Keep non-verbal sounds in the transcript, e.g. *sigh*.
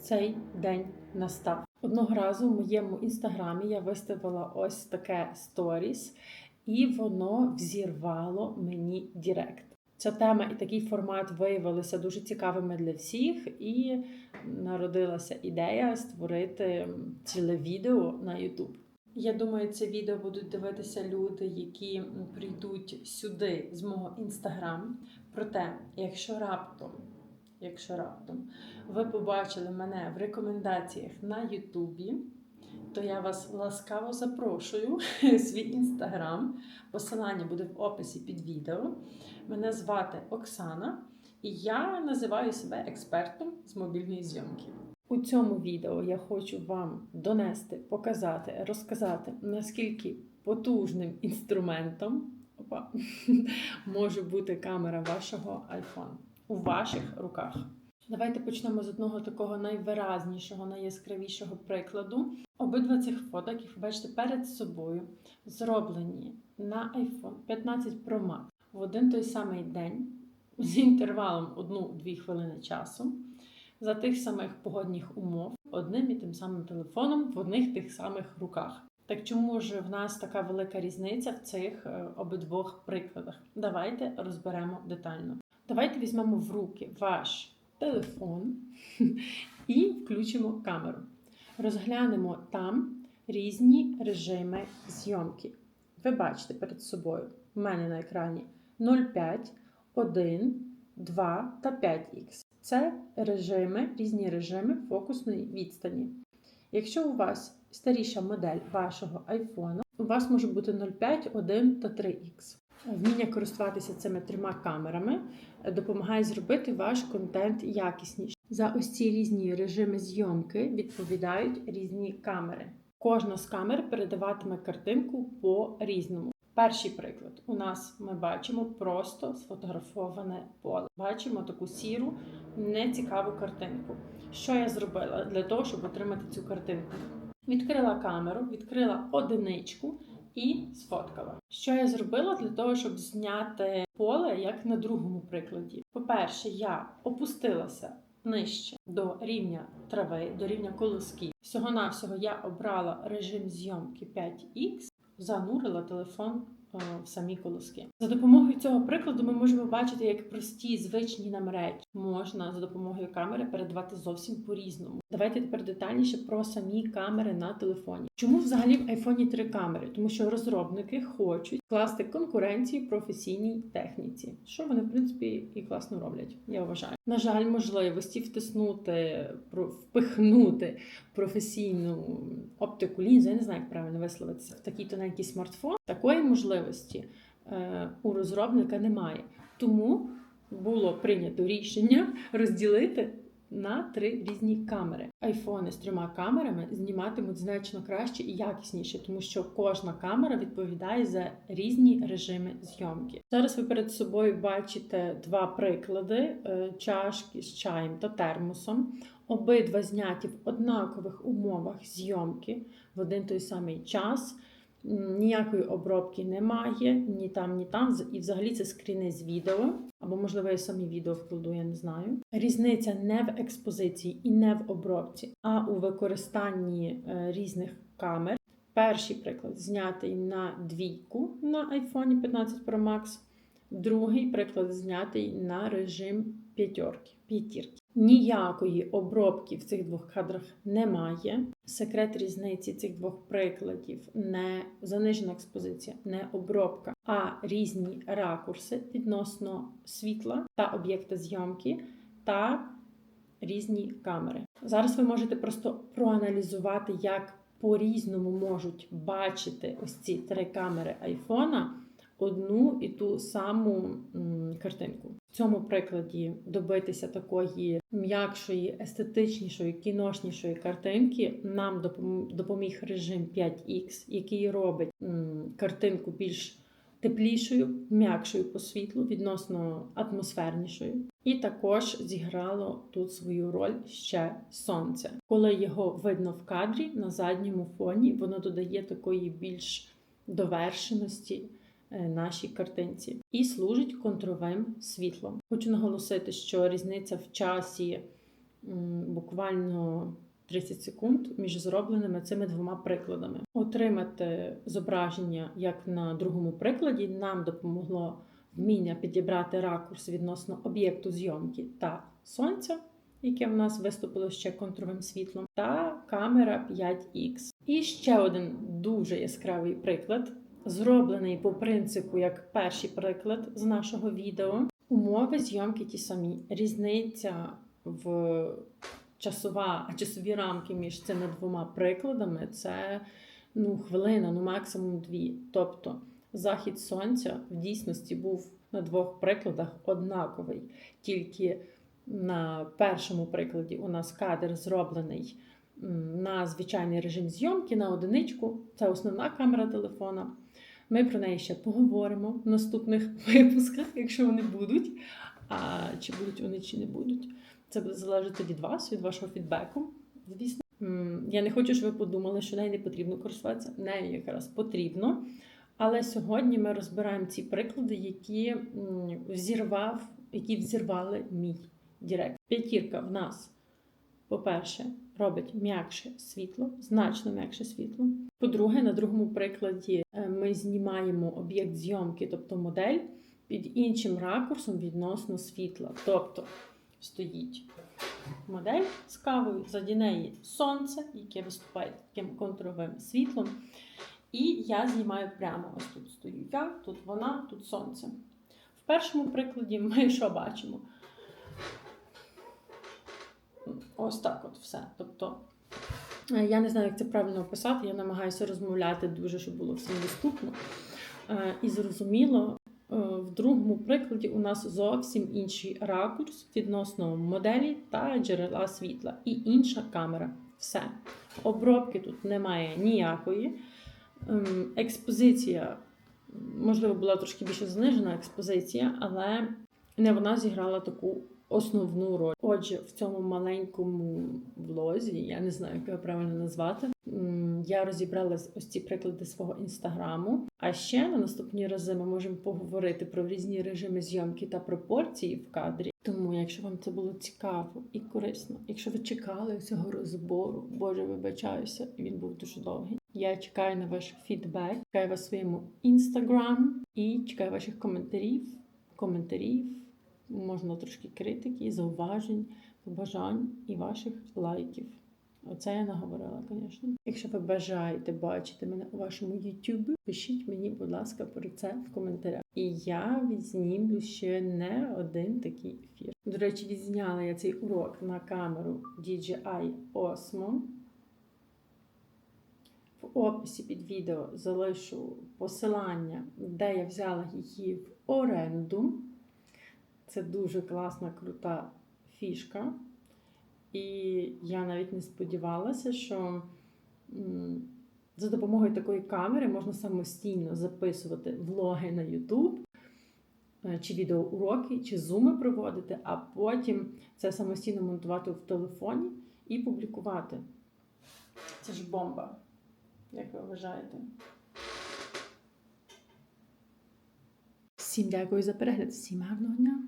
цей день настав. Одного разу в моєму інстаграмі я виставила ось таке сторіс, і воно взірвало мені Дірект. Ця тема і такий формат виявилися дуже цікавими для всіх, і народилася ідея створити ціле відео на YouTube. Я думаю, це відео будуть дивитися люди, які прийдуть сюди з мого інстаграм. Проте, якщо раптом, якщо раптом ви побачили мене в рекомендаціях на Ютубі, то я вас ласкаво запрошую *laughs* в свій інстаграм. Посилання буде в описі під відео. Мене звати Оксана, і я називаю себе експертом з мобільної зйомки. У цьому відео я хочу вам донести, показати, розказати, наскільки потужним інструментом опа, *laughs* може бути камера вашого iPhone у ваших руках. Давайте почнемо з одного такого найвиразнішого, найяскравішого прикладу. Обидва цих фото, які ви бачите перед собою, зроблені на iPhone 15 Pro Max в один той самий день з інтервалом 1-2 хвилини часу за тих самих погодних умов одним і тим самим телефоном в одних тих самих руках. Так чому ж в нас така велика різниця в цих е, обидвох прикладах? Давайте розберемо детально. Давайте візьмемо в руки ваш телефон і включимо камеру. Розглянемо там різні режими зйомки. Ви бачите перед собою у мене на екрані 0,5, 1, 2 та 5х. Це режими, різні режими фокусної відстані. Якщо у вас старіша модель вашого iPhone, у вас може бути 0,5, 1 та 3х. Вміння користуватися цими трьома камерами допомагає зробити ваш контент якіснішим. За ось ці різні режими зйомки відповідають різні камери. Кожна з камер передаватиме картинку по різному. Перший приклад у нас ми бачимо просто сфотографоване поле. Бачимо таку сіру, нецікаву картинку. Що я зробила для того, щоб отримати цю картинку? Відкрила камеру, відкрила одиничку і сфоткала. Що я зробила для того, щоб зняти поле, як на другому прикладі? По-перше, я опустилася нижче до рівня трави, до рівня колосків. Всього-навсього я обрала режим зйомки 5х, занурила телефон в самі колоски. За допомогою цього прикладу ми можемо бачити, як прості звичні нам речі можна за допомогою камери передавати зовсім по-різному. Давайте тепер детальніше про самі камери на телефоні. Чому взагалі в айфоні три камери? Тому що розробники хочуть класти конкуренцію професійній техніці, що вони в принципі і класно роблять. Я вважаю. На жаль, можливості втиснути, впихнути професійну оптику лінзу, я не знаю, як правильно висловитися, в такий тоненький смартфон. Такої можливості е, у розробника немає. Тому було прийнято рішення розділити на три різні камери. Айфони з трьома камерами зніматимуть значно краще і якісніше, тому що кожна камера відповідає за різні режими зйомки. Зараз ви перед собою бачите два приклади: е, чашки з чаєм та термосом. Обидва зняті в однакових умовах зйомки в один той самий час. Ніякої обробки немає, ні там, ні там. І взагалі це скріни з відео, або, можливо, я самі відео вкладу, я не знаю. Різниця не в експозиції і не в обробці, а у використанні е, різних камер. Перший приклад знятий на двійку на iPhone 15 Pro Max. Другий приклад знятий на режим п'ятірки. Ніякої обробки в цих двох кадрах немає. Секрет різниці цих двох прикладів не занижена експозиція, не обробка, а різні ракурси відносно світла та об'єкта зйомки та різні камери. Зараз ви можете просто проаналізувати, як по-різному можуть бачити ось ці три камери айфона одну і ту саму картинку. В цьому прикладі добитися такої м'якшої, естетичнішої, кіношнішої картинки нам допом- допоміг режим 5X, який робить картинку більш теплішою, м'якшою по світлу, відносно атмосфернішою. І також зіграло тут свою роль ще сонце. Коли його видно в кадрі на задньому фоні, воно додає такої більш довершеності нашій картинці і служить контровим світлом. Хочу наголосити, що різниця в часі буквально 30 секунд між зробленими цими двома прикладами. Отримати зображення, як на другому прикладі, нам допомогло вміння підібрати ракурс відносно об'єкту зйомки та сонця, яке в нас виступило ще контровим світлом, та камера 5X. І ще один дуже яскравий приклад, зроблений по принципу як перший приклад з нашого відео. Умови зйомки ті самі. Різниця в часова, часові рамки між цими двома прикладами це ну, хвилина, ну максимум дві. Тобто захід сонця в дійсності був на двох прикладах однаковий. Тільки на першому прикладі у нас кадр зроблений на звичайний режим зйомки на одиничку. Це основна камера телефона. Ми про неї ще поговоримо в наступних *laughs* випусках, якщо вони будуть. А чи будуть вони, чи не будуть. Це буде залежати від вас, від вашого фідбеку. Звісно, я не хочу, щоб ви подумали, що нею не потрібно користуватися. Нею якраз потрібно. Але сьогодні ми розбираємо ці приклади, які взірвав, які взірвали мій Директ. П'ятірка в нас, по-перше, робить м'якше світло, значно м'якше світло. По-друге, на другому прикладі е, ми знімаємо об'єкт зйомки, тобто модель, під іншим ракурсом відносно світла. Тобто стоїть модель з кавою, заді неї сонце, яке виступає таким контровим світлом. І я знімаю прямо. Ось тут стою я, тут вона, тут сонце. В першому прикладі ми що бачимо? Ось так от все. Тобто, е, я не знаю, як це правильно описати, я намагаюся розмовляти дуже, щоб було всім доступно. Е, І зрозуміло, е, в другому прикладі у нас зовсім інший ракурс відносно моделі та джерела світла і інша камера. Все. Обробки тут немає ніякої. Ем, Експозиція, можливо, була трошки більше знижена експозиція, але не вона зіграла таку основну роль. Отже, в цьому маленькому влозі, я не знаю, як його правильно назвати. Я розібрала ось ці приклади свого інстаграму. А ще на наступні рази ми можемо поговорити про різні режими зйомки та пропорції в кадрі. Тому, якщо вам це було цікаво і корисно, якщо ви чекали цього розбору, боже, вибачаюся, він був дуже довгий. Я чекаю на ваш фідбек, чекаю вас своєму інстаграм і чекаю ваших коментарів, коментарів, можна трошки критики, зауважень, побажань і ваших лайків. Оце я наговорила, звісно. Якщо ви бажаєте бачити мене у вашому YouTube, пишіть мені, будь ласка, про це в коментарях. І я відзнімлю ще не один такий ефір. До речі, відзняла я цей урок на камеру DJI Osmo. В описі під відео залишу посилання, де я взяла її в оренду. Це дуже класна, крута фішка. І я навіть не сподівалася, що за допомогою такої камери можна самостійно записувати влоги на YouTube, е, чи відеоуроки, чи зуми проводити, а потім це самостійно монтувати в телефоні і публікувати. Це ж бомба, як ви вважаєте? Всім дякую за перегляд, всім гарного дня!